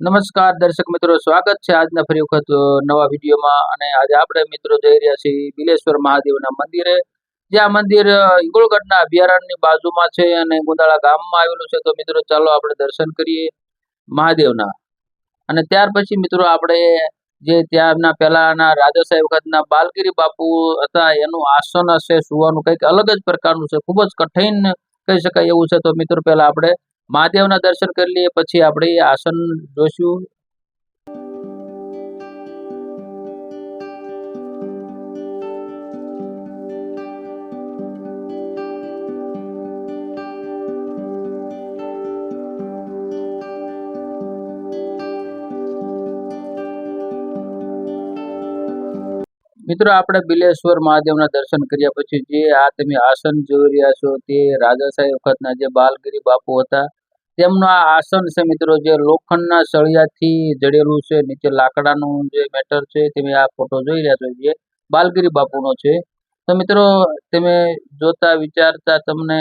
નમસ્કાર દર્શક મિત્રો સ્વાગત છે આજના ફરી વખત નવા વિડીયોમાં અને આજે આપણે મિત્રો જઈ રહ્યા છીએ બિલેશ્વર મહાદેવના મંદિરે. જે આ મંદિર અ, ઈગોળગઢના અભયારણ્યની બાજુમાં છે અને ગુંદાળા ગામમાં આવેલું છે. તો મિત્રો ચાલો આપણે દર્શન કરીએ મહાદેવના. અને ત્યાર પછી મિત્રો આપણે જે ત્યાંના પહેલાના સાહેબ વખતના બાલગીરી બાપુ હતા એનું આસન હશે સુવાનું કંઈક અલગ જ પ્રકારનું છે. ખૂબ જ કઠિન કહી શકાય એવું છે. તો મિત્રો પહેલા આપણે મહાદેવના દર્શન કરી લઈએ, પછી આપણે આસન જોશું. મિત્રો, આપણે બિલેશ્વર મહાદેવના દર્શન કર્યા પછી જે આ તમે આસન જોઈ રહ્યા છો તે રાજા સાહેબ વખતના જે બાલગીરી બાપુ હતા તેમનું આ આસન છે મિત્રો, જે લોખંડના સળિયાથી જડેલું છે, નીચે લાકડાનું જે મેટર છે, તમે આ ફોટો જોઈ રહ્યા છો, જે બાલગીરી બાપુનો છે. તો મિત્રો, તમે જોતા, વિચારતા તમને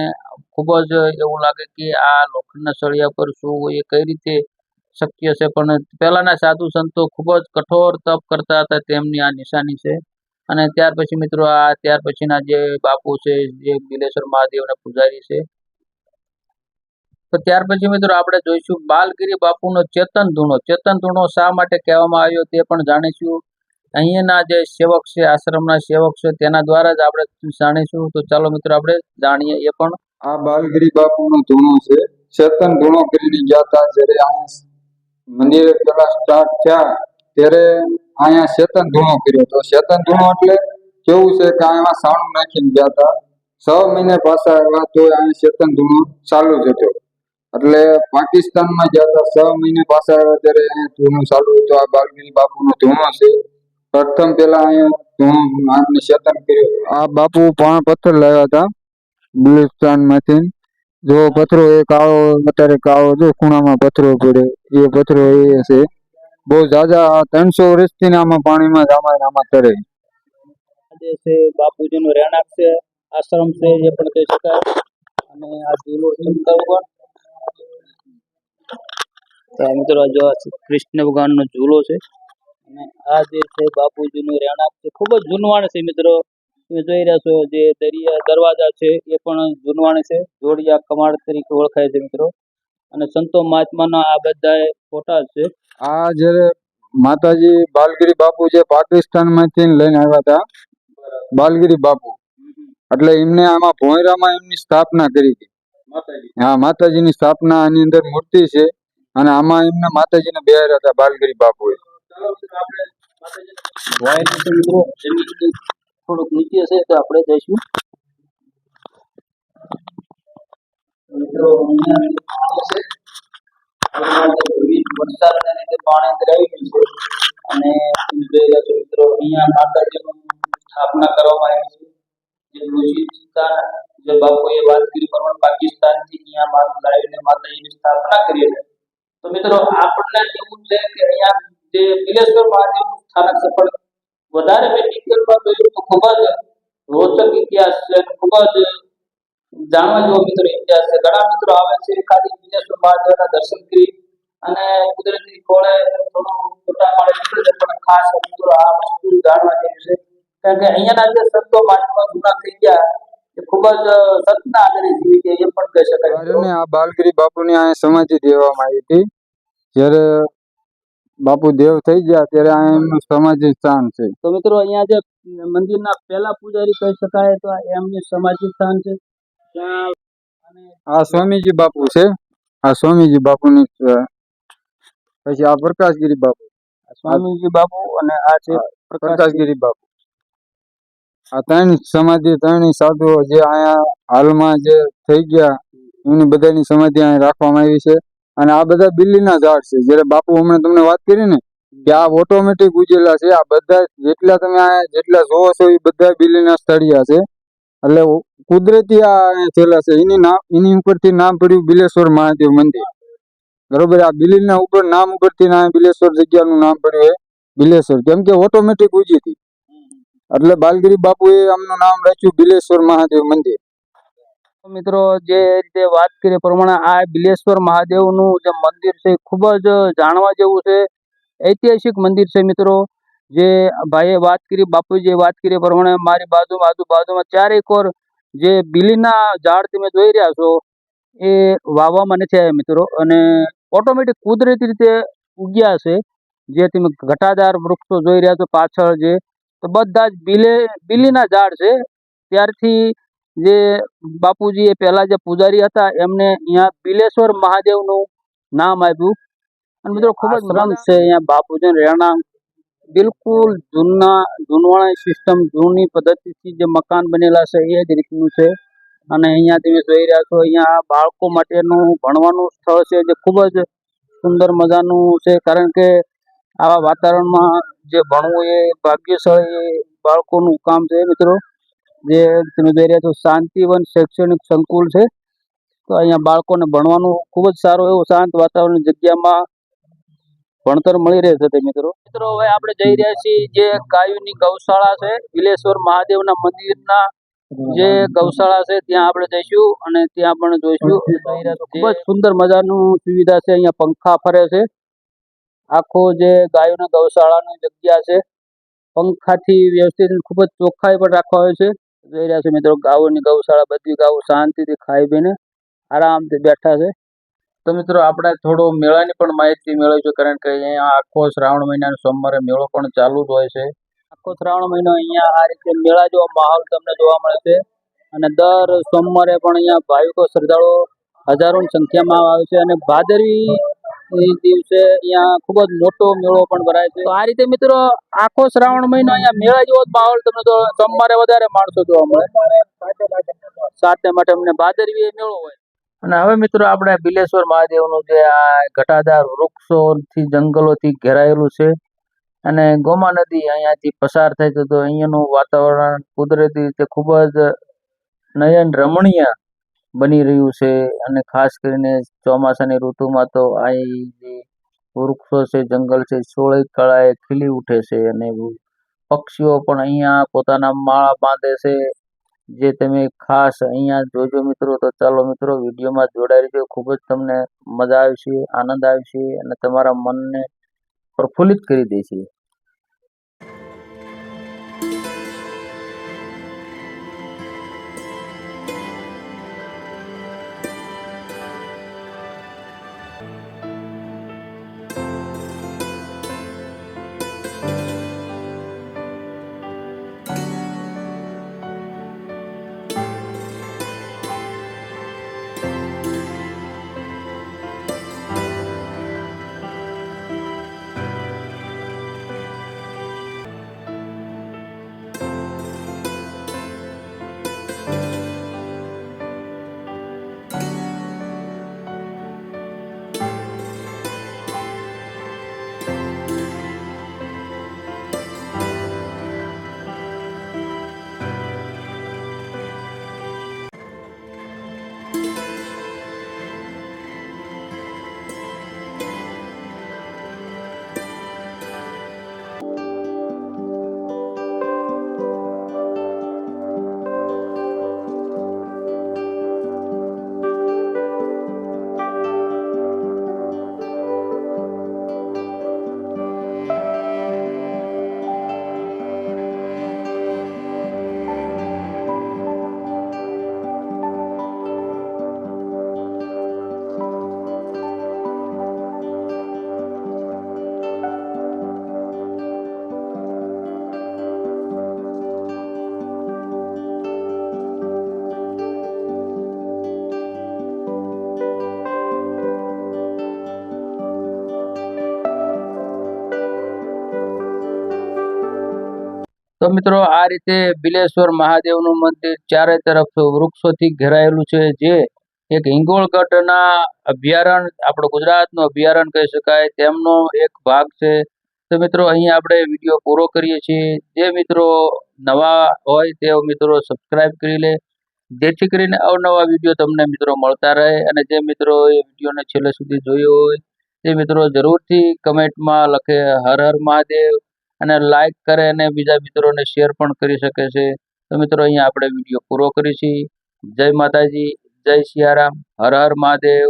ખૂબ જ એવું લાગે કે આ લોખંડના સળિયા પર શું હોય, એ કઈ રીતે શક્ય છે? પણ પહેલાના સાધુ સંતો ખૂબ જ કઠોર તપ કરતા હતા, તેમની આ નિશાની છે. અને ત્યાર પછી મિત્રો, આ ત્યાર પછીના જે બાપુ છે, જે બિલેશ્વર મહાદેવના પૂજારી છે તો ત્યાર પછી મિત્રો આપણે જોઈશું બાલગીરી બાપુનો ચેતન ધૂણો. ચેતન ધૂણો શા માટે કહેવામાં આવ્યો તે પણ જાણીશું. અહીંયાના જે સેવક છે, આશ્રમના સેવક છે, તેના દ્વારા જ આપણે જાણીશું. તો ચાલો મિત્રો આપણે જાણીએ એ પણ. આ બાલગીરી બાપુનો ધૂણો છે. ચેતન ધૂણો કરીને ગયા હતા જ્યારે અહીંયા મંદિરે પેલા સ્ટાર્ટ થયા ત્યારે અહીંયા ચેતન ધૂણો કર્યો તો ચેતન ધૂણો એટલે કેવું છે કે અહીંયા સાણું નાખીને ગયા હતા છ મહિને પાછા આવ્યા તો અહીંયા ચેતન ધૂણો ચાલુ જ હતો. એટલે પાકિસ્તાનમાં જતા છ મહિને પાછા આવ્યા ત્યારે અહીંયા ધૂણો ચાલુ હતું. આ બાલગીરી બાપુનો ધૂણો છે પ્રથમ પેલા અહીંયા ધૂણો આમને ચેતન કર્યો. આ બાપુ પણ પથ્થર લાવ્યા હતા બલુચિસ્તાનમાંથી જો પથરો એ કાળો, અત્યારે કાળો જો ખૂણામાં પથરો પડે, એ પથરો એ છે બહુ ઝાઝા ત્રણસો વર્ષથી આમાં પાણીમાં રામાયણ આમાં તરે. જે છે બાપુજીનું રહેણાંક છે, આશ્રમ છે, એ પણ કહી શકાય. અને આ પણ તો આ મિત્રો જો કૃષ્ણ ભગવાનનો ઝૂલો છે અને આ જે છે બાપુજીનું રહેણાંક છે ખૂબ જ જૂનવાણ છે મિત્રો. તમે જોઈ રહ્યા છો જે દરિયા દરવાજા છે એ પણ જૂનવાણ છે. જોડિયા કમાડ તરીકે ઓળખાય છે મિત્રો. અને સંતો મહાત્માના આ બધા ફોટા છે. આ જ્યારે માતાજી બાલગીરી બાપુ જે પાકિસ્તાનમાંથી લઈને આવ્યા હતા બાલગીરી બાપુ. એટલે એમને આમાં ભોંયરામાં એમની સ્થાપના કરી હતી. માતાજી. હા માતાજીની સ્થાપના આની અંદર મૂર્તિ છે. અને આમાં એમને માતાજીને બેહાર્યા હતા, બાલગીરી બાપુએ. થોડુંક નીચે છે તો આપણે જઈશું. મિત્રો વરસાદના લીધે પાણી અંદર આવી ગયું છે. અને મિત્રો, અહીંયા માતાજીનું સ્થાપના કરવામાં આવી છે. જે બલુચિસ્તાન વાત કરી પ્રમાણે પાકિસ્તાનથી અહીંયા લાવીને માતાજીની સ્થાપના કરી છે તો મિત્રો, આપણને એવું છે કે અહીંયા જે બિલેશ્વર મહાદેવનું સ્થાનક પણ વધારે મેં જોયું તો ખૂબ જ રોચક ઇતિહાસ છે ખૂબ જ જાણવા જેવો મિત્રો ઇતિહાસ છે. ઘણા મિત્રો આવે છે ખાલી બિલેશ્વર મહાદેવના દર્શન કરી અને કુદરતી ખોળે થોડું પાડે નીકળે છે, પણ ખાસ મિત્રો આ વસ્તુ જાણવા જેવી છે. કારણ કે અહીંયાના જે સંતો મહાત્મા જૂના થઈ ગયા ખૂબ જ સતના આધારે જીવી ગયા, એ પણ કહી શકાય. ત્યારે આ બાલગીરી બાપુની અહીંયા સમાધિ દેવામાં આવી હતી. જ્યારે બાપુ દેવ થઈ ગયા ત્યારે આ એમનું સમાજિક સ્થાન છે. તો મિત્રો અહીંયા જે મંદિરના પહેલા પૂજારી કહી શકાય તો એમનું સમાધિ સ્થાન છે. આ સ્વામીજી બાપુ છે. આ સ્વામીજી બાપુની પછી આ પ્રકાશગીરી બાપુ. સ્વામીજી બાપુ અને આ છે પ્રકાશગીરી બાપુ. આ ત્રણ સમાધિ ત્રણ સાધુઓ જે અહીંયા હાલમાં જે થઈ ગયા એમની બધાની સમાધિ અહીંયા રાખવામાં આવી છે. અને આ બધા બિલ્લીના ઝાડ છે. જ્યારે બાપુ હમણાં તમને વાત કરી ને કે આ ઓટોમેટિક ઉજેલા છે. આ બધા જેટલા તમે જેટલા જોવો છો એ બધા બિલ્લીના સ્થળિયા છે. એટલે કુદરતી આ છે. એની નામ એની ઉપરથી નામ પડ્યું બિલેશ્વર મહાદેવ મંદિર. બરોબર? આ બિલીના ઉપર નામ ઉપરથી ના બિલેશ્વર જગ્યાનું નામ પડ્યું એ બિલેશ્વર. કેમ કે ઓટોમેટિક ઉજી હતી એટલે બાલગીરી બાપુએ આમનું નામ રાખ્યું બિલેશ્વર મહાદેવ મંદિર. મિત્રો જે રીતે વાત કરીએ પ્રમાણે આ બિલેશ્વર મહાદેવનું જે મંદિર છે ખૂબ જ જાણવા જેવું છે. ઐતિહાસિક મંદિર છે મિત્રો. જે ભાઈએ વાત કરી, બાપુજીએ વાત કરી પ્રમાણે મારી બાજુમાં, આજુબાજુમાં ચારેય ઓર જે બિલીના ઝાડ તમે જોઈ રહ્યા છો એ વાવવામાં નથી આવ્યા મિત્રો. અને ઓટોમેટિક કુદરતી રીતે ઉગ્યા છે. જે તમે ઘટાદાર વૃક્ષો જોઈ રહ્યા છો પાછળ જે, તો બધા જ બિલે, બિલીના ઝાડ છે. ત્યારથી જે બાપુજી એ પહેલા જે પૂજારી હતા, એમને અહીંયા બિલેશ્વર મહાદેવનું નામ આપ્યું. અને મિત્રો ખૂબ જ રંગ છે અહીંયા બાપુજી રહેણાંક. બિલકુલ જૂના જૂનવાણી સિસ્ટમ જૂની પદ્ધતિથી જે મકાન બનેલા છે, એ જ રીતનું છે. અને અહીંયા તમે જોઈ રહ્યા છો, અહીંયા બાળકો માટેનું ભણવાનું સ્થળ છે, જે ખૂબ જ સુંદર મજાનું છે. કારણ કે આવા વાતાવરણમાં જે ભણવું એ ભાગ્યશાળી બાળકોનું કામ છે, મિત્રો. જે તમે જોઈ રહ્યા છો શાંતિવન શૈક્ષણિક સંકુલ છે. તો અહીંયા બાળકોને ભણવાનું ખૂબ જ સારું એવું શાંત વાતાવરણ જગ્યામાં ભણતર મળી રહે છે તે મિત્રો. મિત્રો હવે આપણે જઈ રહ્યા છીએ જે ગાયોની ગૌશાળા છે વિલેશ્વર મહાદેવના મંદિરના જે ગૌશાળા છે ત્યાં આપણે જઈશું અને ત્યાં પણ જોઈશું. ખૂબ જ સુંદર મજાનું સુવિધા છે અહીંયા પંખા ફરે છે. આખો જે ગાયોના ગૌશાળાની જગ્યા છે પંખાથી વ્યવસ્થિત ખૂબ જ ચોખ્ખાઈ પણ રાખવા આવે છે. જોઈ રહ્યા છો મિત્રો, ગાઉની ગૌશાળા, બધી ગાઉ શાંતિથી ખાઈ પીને આરામથી બેઠા છે. તો મિત્રો, આપણે થોડો મેળાની પણ માહિતી મેળવીશું, કારણ કે અહીંયા આખો શ્રાવણ મહિનાનો સોમવારે મેળો પણ ચાલુ જ હોય છે. આખો શ્રાવણ મહિનો અહીંયા આ રીતે મેળા જેવો માહોલ તમને જોવા મળે છે અને દર સોમવારે પણ અહીંયા ભાવિકો શ્રદ્ધાળુઓ હજારોની સંખ્યામાં આવે છે. અને ભાદરવી દિવસે અહીંયા ખૂબ જ મોટો મેળો પણ ભરાય છે. આ રીતે મિત્રો, આખો શ્રાવણ મહિનો અહીંયા મેળા જેવો જ માહોલ તમને તો સોમવારે વધારે માણસો જોવા મળે. સાથે માટે અમને ભાદરવી મેળો હોય. અને હવે મિત્રો આપણે બિલેશ્વર મહાદેવનું જે આ ઘટાદાર વૃક્ષોથી, જંગલોથી ઘેરાયેલું છે અને ગોમા નદી અહીંયાથી પસાર થાય તો અહીંયાનું વાતાવરણ કુદરતી રીતે ખૂબ જ નયન રમણીય બની રહ્યું છે અને ખાસ કરીને ચોમાસાની ઋતુમાં તો અહીં જે વૃક્ષો છે, જંગલ છે સોળે કળાએ ખીલી ઉઠે છે અને પક્ષીઓ પણ અહીંયા પોતાના માળા બાંધે છે. જે તમે ખાસ અહીંયા જોજો મિત્રો, તો ચાલો મિત્રો વિડીયોમાં જોડાઈ રહેજો. ખૂબ જ તમને મજા આવશે આનંદ આવશે અને તમારા મનને પ્રફુલ્લિત કરી દેશે તો મિત્રો આ રીતે બિલેશ્વર મહાદેવનું મંદિર ચારે તરફ વૃક્ષોથી ઘેરાયેલું છે, જે એક હિંગોળગઢના અભયારણ્ય આપણો ગુજરાતનું અભયારણ્ય કહી શકાય, તેમનો એક ભાગ છે. તો મિત્રો અહીંયા આપણે વીડિયો પૂરો કરીએ છીએ. જે મિત્રો નવા હોય તેઓ મિત્રો સબસ્ક્રાઇબ કરી લે. જેથી કરીને અવનવા વીડિયો તમને મિત્રો મળતા રહે અને જે મિત્રો એ વિડીયોને છેલ્લે સુધી જોયો હોય તે મિત્રો જરૂરથી કમેન્ટમાં લખે, હર હર મહાદેવ. અને લાઈક કરે અને બીજા મિત્રોને શેર પણ કરી શકે છે. તો મિત્રો, અહીંયા આપણે વીડિયો પૂરો કરીશું. જય માતાજી, જય સિયારામ, હર હર મહાદેવ.